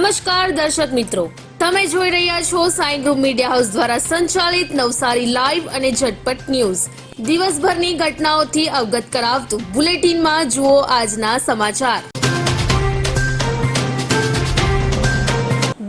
નમસ્કાર દર્શક મિત્રો. તમે જોઈ રહ્યા છો સાઈ ગ્રુપ મીડિયા હાઉસ દ્વારા સંચાલિત નવસારી લાઈવ અને ઝટપટ ન્યૂઝ. દિવસભરની ઘટનાઓથી અવગત કરાવતું બુલેટિનમાં જુઓ આજના સમાચાર.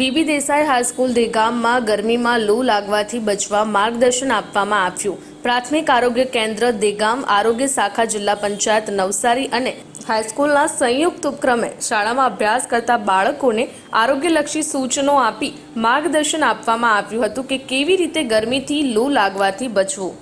બીબી દેસાઈ હાઈસ્કૂલ દેગામમાં ગરમીમાં લૂ લાગવાથી બચવા માર્ગદર્શન આપવામાં આવ્યું. પ્રાથમિક આરોગ્ય કેન્દ્ર દેગામ આરોગ્ય શાખા જિલ્લા પંચાયત નવસારી અને હાઈસ્કૂલના સંયુક્ત ઉપક્રમે શાળામાં અભ્યાસ કરતા બાળકોને આરોગ્યલક્ષી સૂચનો આપી માર્ગદર્શન આપવામાં આવ્યું હતું કે કેવી રીતે ગરમીથી લૂ લાગવાથી બચવું.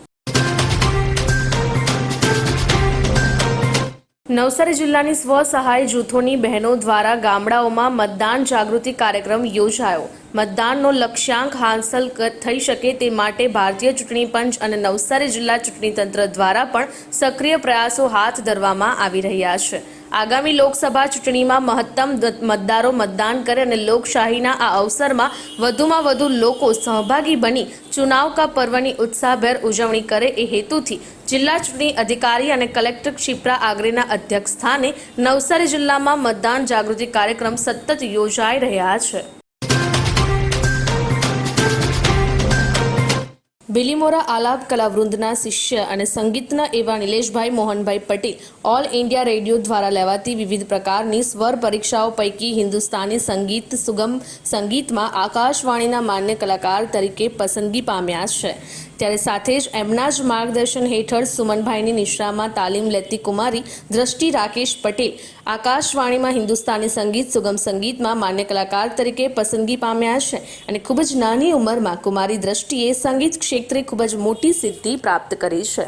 નવસારી જિલ્લાની સ્વ સહાય જૂથોની બહેનો દ્વારા ગામડાઓમાં મતદાન જાગૃતિ કાર્યક્રમ યોજાયો. મતદાનનો લક્ષ્યાંક હાંસલ થઈ શકે તે માટે ભારતીય ચૂંટણી પંચ અને નવસારી જિલ્લા ચૂંટણી તંત્ર દ્વારા પણ સક્રિય પ્રયાસો હાથ ધરવામાં આવી રહ્યા છે. આગામી લોકસભા ચૂંટણીમાં મહત્તમ મતદારો મતદાન કરે અને લોકશાહીના આ અવસરમાં વધુમાં વધુ લોકો સહભાગી બની ચુનાવ કા પર્વની ઉત્સાહભેર ઉજવણી કરે એ હેતુથી જિલ્લા ચૂંટણી અધિકારી અને કલેક્ટર ક્ષિપ્રા આગરેના અધ્યક્ષ સ્થાને નવસારી જિલ્લામાં મતદાન જાગૃતિ કાર્યક્રમ સતત યોજાઈ રહ્યા છે. બિલીમોરા આલાપ કલાવૃંદના શિષ્ય અને સંગીતના એવા Nileshbhai Mohanbhai Patel All India Radio દ્વારા લેવાતી વિવિધ પ્રકારની સ્વર પરીક્ષાઓ પૈકી હિન્દુસ્તાની સંગીત સુગમ સંગીતમાં આકાશવાણીના માન્ય કલાકાર તરીકે પસંદગી પામ્યા છે. ત્યારે સાથે જ એમના જ માર્ગદર્શન હેઠળ સુમનભાઈની નિશ્રામાં તાલીમ લેતી કુમારી દ્રષ્ટિ રાકેશ પટેલ આકાશવાણીમાં હિન્દુસ્તાની સંગીત, સુગમ સંગીતમાં માન્ય કલાકાર તરીકે પસંદગી પામ્યા છે અને ખૂબ જ નાની ઉંમરમાં કુમારી દ્રષ્ટિએ સંગીત ક્ષેત્રે ખૂબ જ મોટી સિદ્ધિ પ્રાપ્ત કરી છે.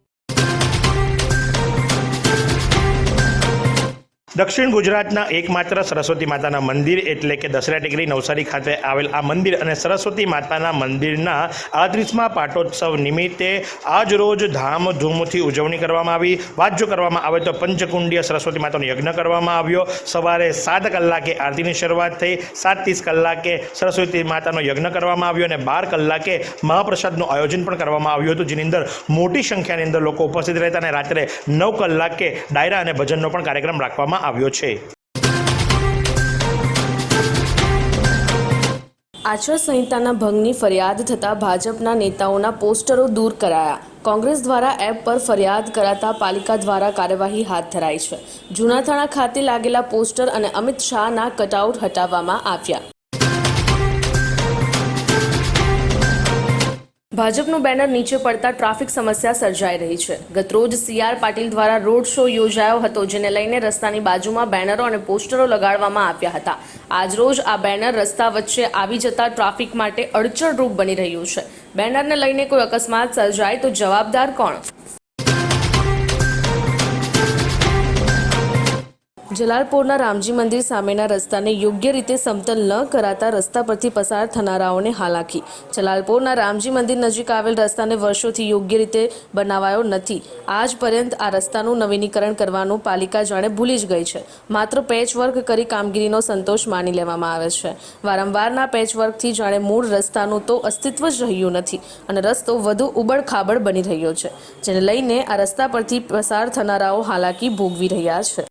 દક્ષિણ ગુજરાતના એકમાત્ર સરસ્વતી માતાના મંદિર એટલે કે દસરા ટેકરી નવસારી ખાતે આવેલ આ મંદિર અને સરસ્વતી માતાના મંદિરના આડત્રીસમા પાટોત્સવ નિમિત્તે આજ રોજ ધામધૂમથી ઉજવણી કરવામાં આવી. વાત જો કરવામાં આવે તો પંચકુંડીય સરસ્વતી માતાનો યજ્ઞ કરવામાં આવ્યો. સવારે સાત કલાકે આરતીની શરૂઆત થઈ. સાત ત્રીસ કલાકે સરસ્વતી માતાનો યજ્ઞ કરવામાં આવ્યો અને બાર કલાકે મહાપ્રસાદનું આયોજન પણ કરવામાં આવ્યું હતું, જેની અંદર મોટી સંખ્યાની અંદર લોકો ઉપસ્થિત રહેતા અને રાત્રે નવ કલાકે ડાયરા અને ભજનનો પણ કાર્યક્રમ રાખવામાં આવ્યો છે. આચારસંહિતાના ભંગની ફરિયાદ થતા ભાજપના નેતાઓના પોસ્ટરો દૂર કરાયા. કોંગ્રેસ દ્વારા એપ પર ફરિયાદ કરાતા પાલિકા દ્વારા કાર્યવાહી હાથ ધરાઈ છે. જૂનાથાણા ખાતે લાગેલા પોસ્ટર અને અમિત શાહના કટઆઉટ હટાવવામાં આવ્યા. ભાજપનું બેનર નીચે પડતા ટ્રાફિક સમસ્યા સર્જાઈ રહી છે. ગતરોજ સીઆર પાટીલ દ્વારા રોડ શો યોજાયો હતો, જેને લઈને રસ્તાની બાજુમાં બેનરો અને પોસ્ટરો લગાડવામાં આવ્યા હતા. આજરોજ આ બેનર રસ્તા વચ્ચે આવી જતા ટ્રાફિક માટે અડચણરૂપ બની રહ્યું છે. બેનરને લઈને કોઈ અકસ્માત સર્જાય તો જવાબદાર કોણ? જલાલપોરના રામજી મંદિર સામેના રસ્તાને યોગ્ય રીતે સમતલ ન કરાતા રસ્તા પરથી પસાર થનારાઓને હાલાકી. જલાલપોરના રામજી મંદિર નજીક આવેલ રસ્તાને વર્ષોથી યોગ્ય રીતે બનાવાયો નથી. આજ પર્યંત આ રસ્તાનું નવીનીકરણ કરવાનું પાલિકા જાણે ભૂલી જ ગઈ છે. માત્ર પેચવર્ક કરી કામગીરીનો સંતોષ માની લેવામાં આવે છે. વારંવારના પેચવર્કથી જાણે મૂળ રસ્તાનું તો અસ્તિત્વ જ રહ્યું નથી અને રસ્તો વધુ ઉબડખાબડ બની રહ્યો છે, જેને લઈને આ રસ્તા પરથી પસાર થનારાઓ હાલાકી ભોગવી રહ્યા છે.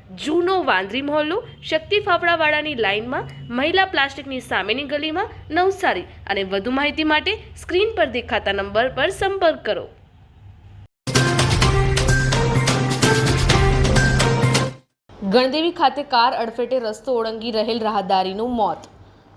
જૂનો વાંદરી મહોલ્લો, શક્તિ ફાફડાવાળાની લાઇનમાં, મહિલા પ્લાસ્ટિકની સામેની ગલીમાં નવસારી અને વધુ માહિતી માટે સ્ક્રીન પર દેખાતા નંબર પર સંપર્ક કરો. ગણદેવી ખાતે કાર અડફેટે રસ્તો ઓળંગી રહેલ રાહદારીનું મોત.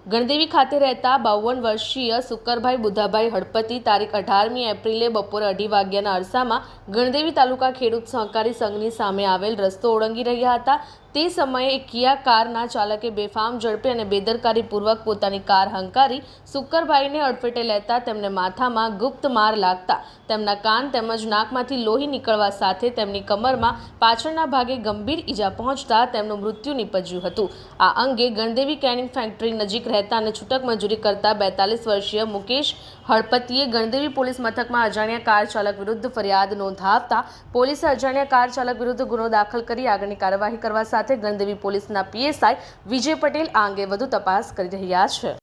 ગણદેવી ખાતે રહેતા બાવન વર્ષીય સુકરભાઈ બુધાભાઈ હળપતિ તારીખ અઢારમી એપ્રિલે બપોરે અઢી વાગ્યાના અરસામાં ગણદેવી તાલુકા ખેડૂત સહકારી સંઘની સામે આવેલ રસ્તો ઓળંગી રહ્યા હતા. તે સમયે એક કિયા કારના ચાલકે બેફામ ઝડપે અને બેદરકારીપૂર્વક પોતાની કાર હંકારી સુકરભાઈને અડફેટે લેતા તેમને માથામાં ગુપ્ત માર લાગતા તેમના કાન તેમજ નાકમાંથી લોહી નીકળવા સાથે તેમની કમરમાં પાછળના ભાગે ગંભીર ઈજા પહોંચતા તેમનું મૃત્યુ નીપજ્યું હતું. આ અંગે ગણદેવી કેનિંગ ફેક્ટરી નજીક રહેતા અને છૂટક મજૂરી કરતા બેતાલીસ વર્ષીય મુકેશ હળપતિએ ગણદેવી પોલીસ મથકમાં અજાણ્યા કાર ચાલક વિરુદ્ધ ફરિયાદ નોંધાવતા પોલીસે અજાણ્યા કાર ચાલક વિરુદ્ધ ગુનો દાખલ કરી આગળની કાર્યવાહી કરવા સાથે ગણદેવી પોલીસના પીએસઆઈ વિજય પટેલ આ અંગે વધુ તપાસ કરી રહ્યા છે.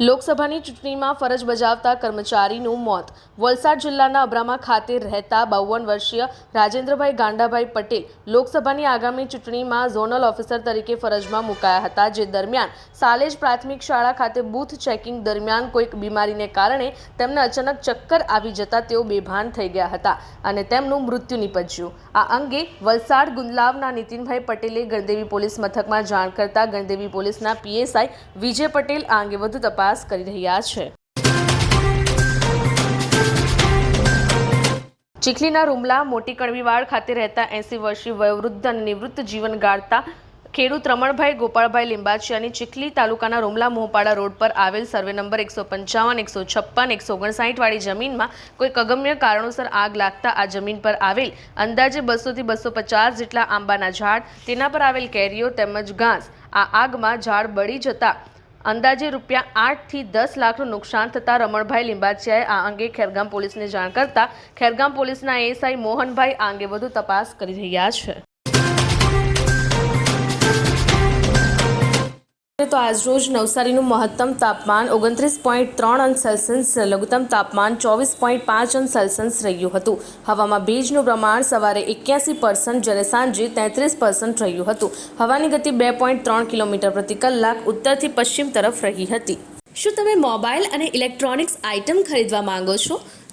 લોકસભાની ચૂંટણીમાં ફરજ બજાવતા કર્મચારીનું મોત. વલસાડ જિલ્લાના અબ્રામા ખાતે રહેતા બાવન વર્ષીય રાજેન્દ્રભાઈ ગાંડાભાઈ પટેલ લોકસભાની આગામી ચૂંટણીમાં ઝોનલ ઓફિસર તરીકે ફરજમાં મુકાયા હતા, જે દરમિયાન સાલેજ પ્રાથમિક શાળા ખાતે બૂથ ચેકિંગ દરમિયાન કોઈક બીમારીને કારણે તેમને અચાનક ચક્કર આવી જતા તેઓ બેભાન થઈ ગયા હતા અને તેમનું મૃત્યુ નીપજ્યું. આ અંગે વલસાડ ગુંદલાવના નીતિનભાઈ પટેલે ગણદેવી પોલીસ મથકમાં જાણ કરતા ગણદેવી પોલીસના પીએસઆઈ વિજય પટેલ આ અંગે વધુ તપાસ કરી રહ્યા છે. ચીખલીના રૂમલા મોટી કણવીવાડ ખાતે રહેતા એસી વર્ષીય વયોવૃદ્ધ અને નિવૃત્ત જીવન ગાળતા ખેડૂત રમણભાઈ ગોપાળભાઈ લિંબાચિયાની ચીખલી તાલુકાના રૂમલા મોહપાડા રોડ પર આવેલ સર્વે નંબર એકસો પંચાવન, એકસો છપ્પન, એકસો ઓગણસાઠ વાળી જમીનમાં કોઈ અગમ્ય કારણોસર આગ લાગતા આ જમીન પર આવેલ અંદાજે બસોથી બસો પચાસ જેટલા આંબાના ઝાડ, તેના પર આવેલ કેરીઓ તેમજ ઘાસ આ આગમાં ઝાડ બળી જતા અંદાજે રૂપિયા આઠથી દસ લાખનું નુકસાન થતાં રમણભાઈ લિંબાચિયાએ આ અંગે ખેરગામ પોલીસને જાણ કરતા ખેરગામ પોલીસના એએસઆઈ મોહનભાઈ આ અંગે વધુ તપાસ કરી રહ્યા છે. તો આજરોજ નવસારીનું મહત્તમ તાપમાન ઓગણત્રીસ પોઈન્ટ ત્રણ અંશ સેલ્સિયસ, લઘુત્તમ તાપમાન ચોવીસ પોઈન્ટ પાંચ અંશ સેલ્સિયસ રહ્યું હતું. હવામાં ભેજનું પ્રમાણ સવારે એક્યાસી પર્સન્ટ જ્યારે સાંજે તેત્રીસ પર્સન્ટ રહ્યું હતું. હવાની ગતિ બે પોઈન્ટ ત્રણ કિલોમીટર પ્રતિ કલાક ઉત્તરથી પશ્ચિમ તરફ રહી હતી. શું તમે મોબાઈલ અને ઇલેક્ટ્રોનિક્સ આઇટમ ખરીદવા માંગો છો?